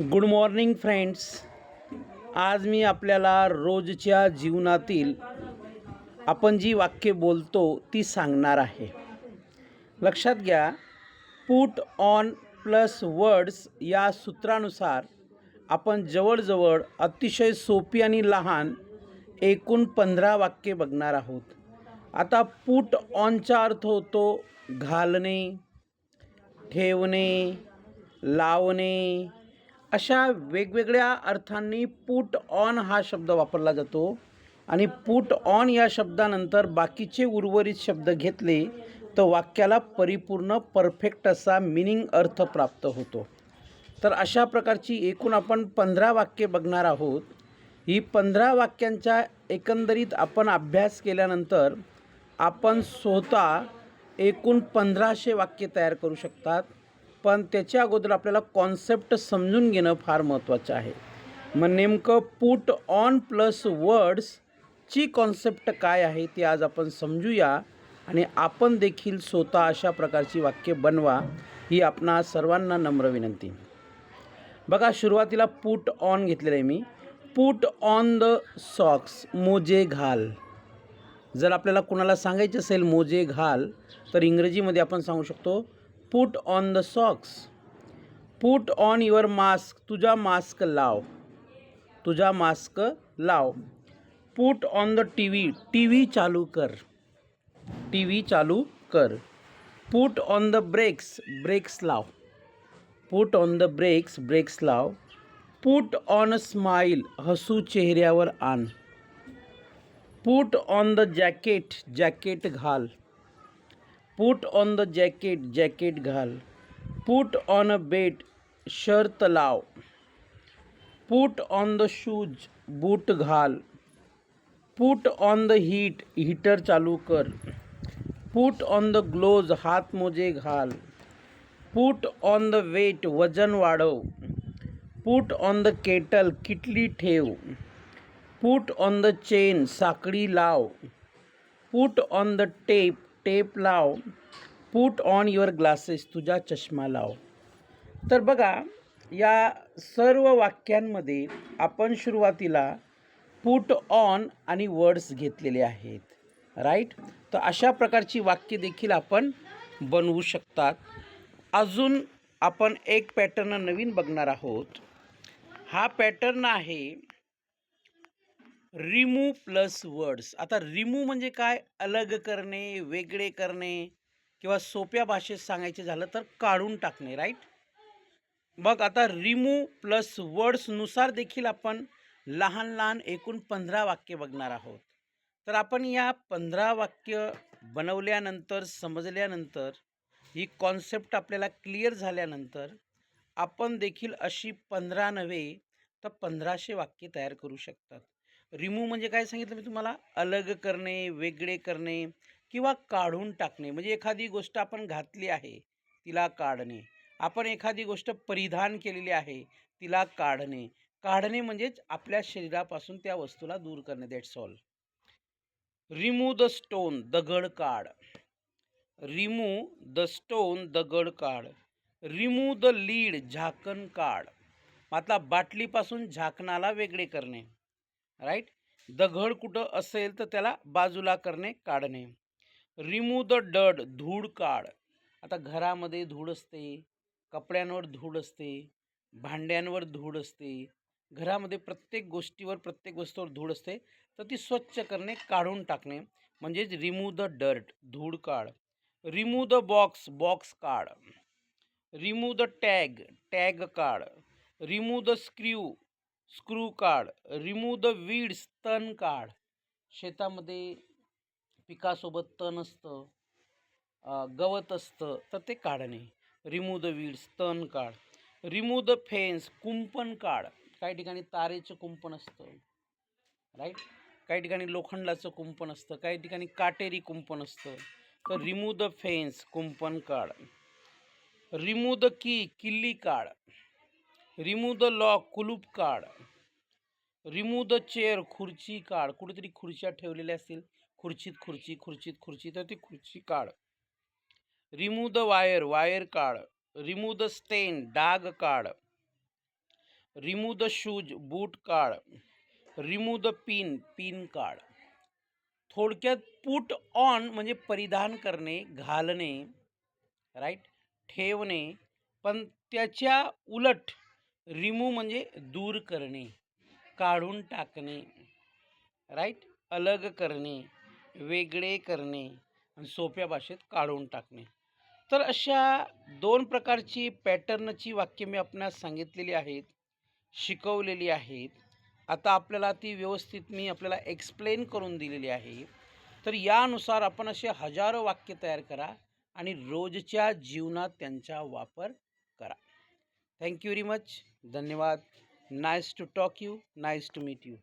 Good morning friends आज मी आपल्याला रोजच्या जीवनातील आपण जी वाक्य बोलतो ती सांगणार आहे. लक्षात घ्या पुट ऑन प्लस वर्ड्स या सूत्रानुसार आपण जवळजवळ अतिशय सोपी आणि लहान एकूण पंधरा वाक्य बघणार आहोत. आता पुट ऑनचा अर्थ होतो घालणे ठेवणे लावणे अशा वेगवेगळ्या अर्थांनी पुट ऑन हा शब्द वापरला जातो. आणि पुट ऑन या शब्दानंतर बाकीचे उर्वरित शब्द घेतले तर वाक्याला परिपूर्ण परफेक्ट असा मिनिंग अर्थ प्राप्त होतो. तर अशा प्रकारची एकूण आपण पंधरा वाक्ये बघणार आहोत. ही पंधरा वाक्यांच्या एकंदरीत आपण अभ्यास केल्यानंतर आपण स्वतः एकूण पंधराशे वाक्य तयार करू शकतात. पण त्याच्या अगोदर आपल्याला कॉन्सेप्ट समजून घेणं फार महत्त्वाचं आहे. मग नेमकं पुट ऑन प्लस वर्ड्सची कॉन्सेप्ट काय आहे ती आज आपण समजूया आणि आपण देखील स्वतः अशा प्रकारची वाक्य बनवा ही आपणा सर्वांना नम्र विनंती. बघा सुरुवातीला पुट ऑन घेतलेलं आहे मी. पुट ऑन द सॉक्स मोजे घाल. जर आपल्याला कुणाला सांगायचं असेल मोजे घाल तर इंग्रजीमध्ये आपण सांगू शकतो put on the socks put on your mask तुझा मास्क लाव तुझा मास्क लाव put on the T V T V चालू कर. टी व्ही चालू कर. Put on the brakes brakes लाव put on the brakes brakes लाव पुट ऑन अ स्माईल हसू चेहऱ्यावर आण. Put on the jacket jacket घाल. Put on the jacket jacket घाल पुट ऑन अ बेट शर्त लाव पुट ऑन द शूज बूट घाल put on the heat heater चालू कर. पुट ऑन द ग्लोज हात मोजे घाल. पुट ऑन द वेट वजन वाढव. पुट ऑन द केटल किटली ठेव. पुट ऑन द चेन साखळी लाव. Put on the tape tape लाव. पुट ऑन युअर ग्लासेस तुझा चष्मा लाव. तर बघा या सर्व वाक्यांमध्ये आपण सुरुवातीला पुट ऑन आणि वर्ड्स घेतलेले आहेत. राईट तर अशा प्रकारची वाक्य देखील आपण बनवू शकतात. अजून आपण एक पॅटर्न नवीन बघणार आहोत. हा पॅटर्न आहे रिमूव प्लस वर्ड्स. आता रिमूव म्हणजे काय? अलग करणे वेगळे करणे किंवा सोप्या भाषेत सांगायचे झालं तर काढून टाकणे राईट मग आता रिमूव प्लस वर्ड्सनुसार देखील आपण लहान लहान एकूण पंधरा वाक्य बघणार आहोत. तर आपण या पंधरा वाक्य बनवल्यानंतर समजल्यानंतर ही कॉन्सेप्ट आपल्याला क्लिअर झाल्यानंतर आपण देखील अशी पंधरा नव्हे तर पंधराशे वाक्य तयार करू शकतात. रिमूव्ह म्हणजे काय सांगितलं मी तुम्हाला? अलग करणे वेगळे करणे किंवा काढून टाकणे. म्हणजे एखादी गोष्ट आपण घातली आहे तिला काढणे. आपण एखादी गोष्ट परिधान केलेली आहे तिला काढणे. काढणे म्हणजेच आपल्या शरीरापासून त्या वस्तूला दूर करणे. That's all remove the stone दगड काढ. रिमूव्ह द स्टोन दगड काढ. रिमूव्ह द लीड झाकण काढ. आता बाटलीपासून झाकणाला वेगळे करणे. राईट? दगड कुठं असेल तर त्याला बाजूला करणे काढणे. रिमूव्ह द डड धूळ काढ. आता घरामध्ये धूळ असते कपड्यांवर धूळ असते भांड्यांवर धूळ असते घरामध्ये प्रत्येक गोष्टीवर प्रत्येक वस्तूवर धूळ असते तर ती स्वच्छ करणे काढून टाकणे. म्हणजेच रिमूव्ह द डर्ट धूळ काढ. रिमूव्ह द बॉक्स बॉक्स काढ. रिमूव्ह द टॅग टॅग काढ. रिमूव्ह द स्क्रू स्क्रू काढ रिमूव द वीड्स तण काढ. शेतामध्ये पिकासोबत तण असतं गवत असतं तर ते काढणे रिमूव द वीड्स तण काढ. रिमूव द फेन्स कुंपण काढ. काही ठिकाणी तारेचं कुंपण असतं राईट? काही ठिकाणी लोखंडाचं कुंपण असतं काही ठिकाणी काटेरी कुंपण असतं तर रिमूव द फेन्स कुंपण काढ. रिमूव द की किल्ली काढ. रिमूव द लॉक कुलूप काढ. रिमूव द चेअर खुर्ची काढ. कुठेतरी खुर्च्या ठेवलेल्या असतील. खुर्चीत खुर्ची खुर्चीत खुर्ची तर ती खुर्ची काढ. रिमूव द वायर वायर काढ. रिमूव द स्टेन डाग काढ. रिमूव द शूज बूट काढ. रिमूव द पिन पिन काढ. थोडक्यात पुट ऑन म्हणजे परिधान करणे घालणे राईट? ठेवणे. पण त्याच्या उलट रिमूव्ह म्हणजे दूर करणे काढून टाकणे राईट अलग करणे वेगळे करणे आणि सोप्या भाषेत काढून टाकणे. तर अशा दोन प्रकारची पॅटर्नची वाक्य मी आपणास सांगितलेली आहेत शिकवलेली आहेत. आता आपल्याला ती व्यवस्थित मी आपल्याला एक्सप्लेन करून दिलेली आहे. तर यानुसार आपण असे हजारो वाक्य तयार करा आणि रोजच्या जीवनात त्यांचा वापर thank you very much. Dhanyawad nice to talk you. Nice to meet you.